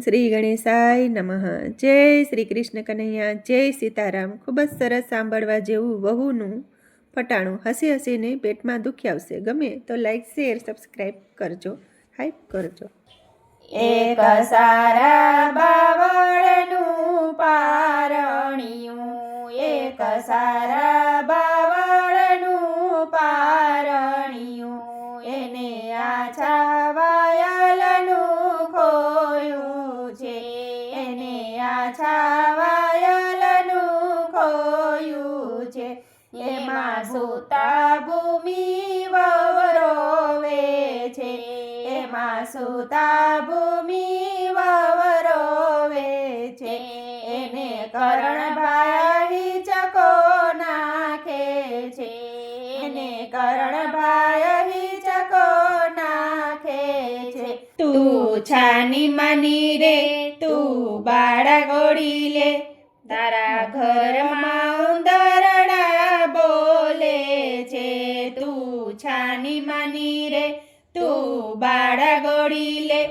શ્રી ગણેશાય નમઃ. જય શ્રી કૃષ્ણ કનૈયા, જય સીતારામ. ખૂબ જ સરસ સાંભળવા જેવું વહુનું ફટાણું હસી હસીને પેટમાં દુખી આવશે. ગમે તો લાઈક શેર સબસ્ક્રાઈબ કરજો. હાઈપ કરજો. એક સારા બાવળનું પારણિયું, એક સારા બાવળનું ખોયું છે. એમાં સુતા ભૂમિ વવરોવે છે એમાં સુતા ભૂમિ વવરોવે છે એને કરણભાઈ ચકો નાખે છે. એને કરણભાઈ ચકો નાખે છે. તું છાની માની રે, તું બાળા ગોળી લે. છાની માની રે, તું બાળા ગોળી લે,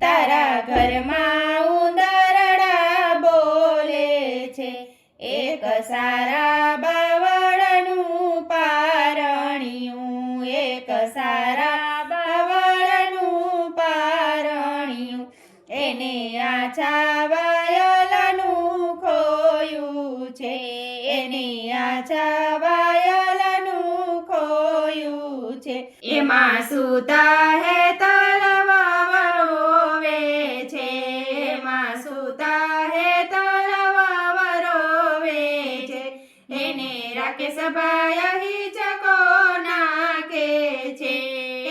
તારા ઘરમાં ઉંદરડા બોલે છે. એક સારા બાવળનું પારણિયું, એક સારા બાવળનું પારણિયું, એને આછા વાયલનું ખોયું છે. એને આછા એમાં સુતા હે તલવાવરોવે છે. એમાં સુતા હે તલવાવરોવે છે. એને રાકેશ ભાઈ ચકો નાખે છે.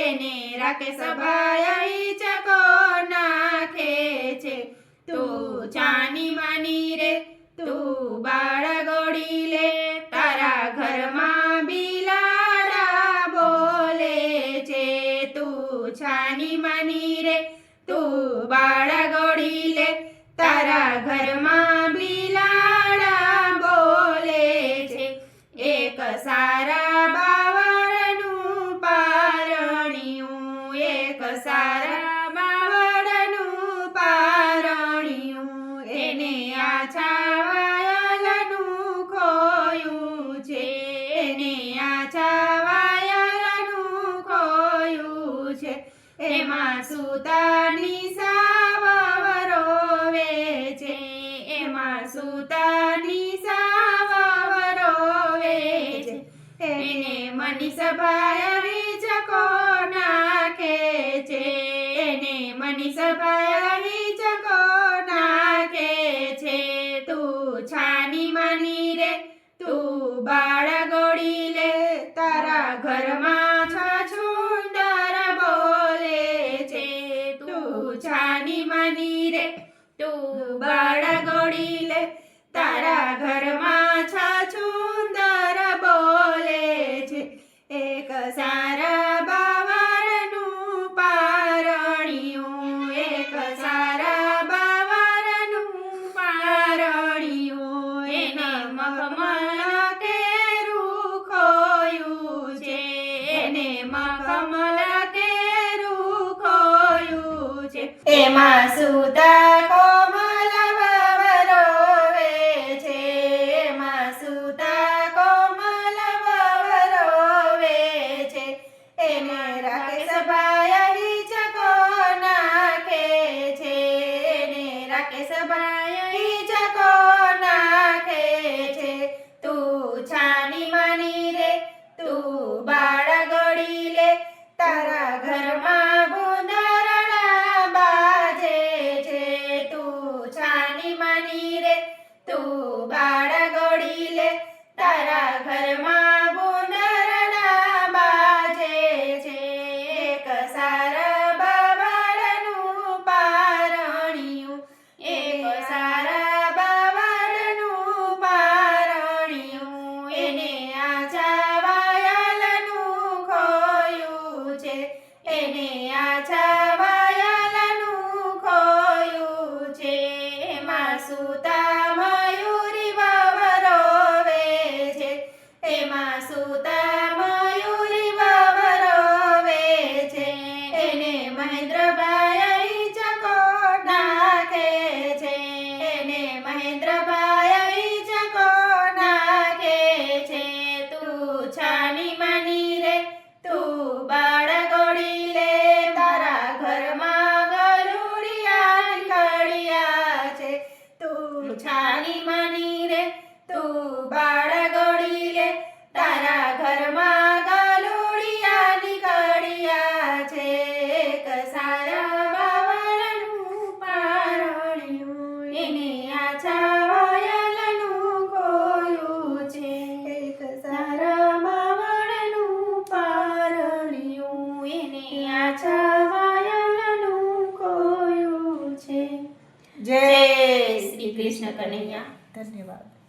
એને રાકેશ ભાઈ ચકો નાખે છે. તું જાની માની રે, તું બાળ તારા ઘરમાં બિલાડા બોલે છે. એક સારા બાવળનું પારણિયું, એક સારા બાવળનું પારણિયું. એને આછા વાયલનું ખોયું છે. એને આછા વાયલનું ખોયું છે. એમાં સુતાની સાવરોવે એને મનીષભાઈ વિચકો નાખે છે એને મનીષભાઈ કો નાખે છે. તું છાની માની રે, તું બાળ ગોળી લે, તારા ઘરમાં છછુંદર બોલે છે. તું છાની માની રે, તું બાળ ગોળી લે, તારા ઘરમાં એક સારા બાવળનું પારણિયું, એક સારા બાવળનું પારણિયું, એને મખમલ કેરું ખોયું છે, એને મખમલ કેરું ખોયું છે. એમાં સુતા એને રાકેશભાઈ તું છાની માની રે તું કનૈયા ધન્યવાદ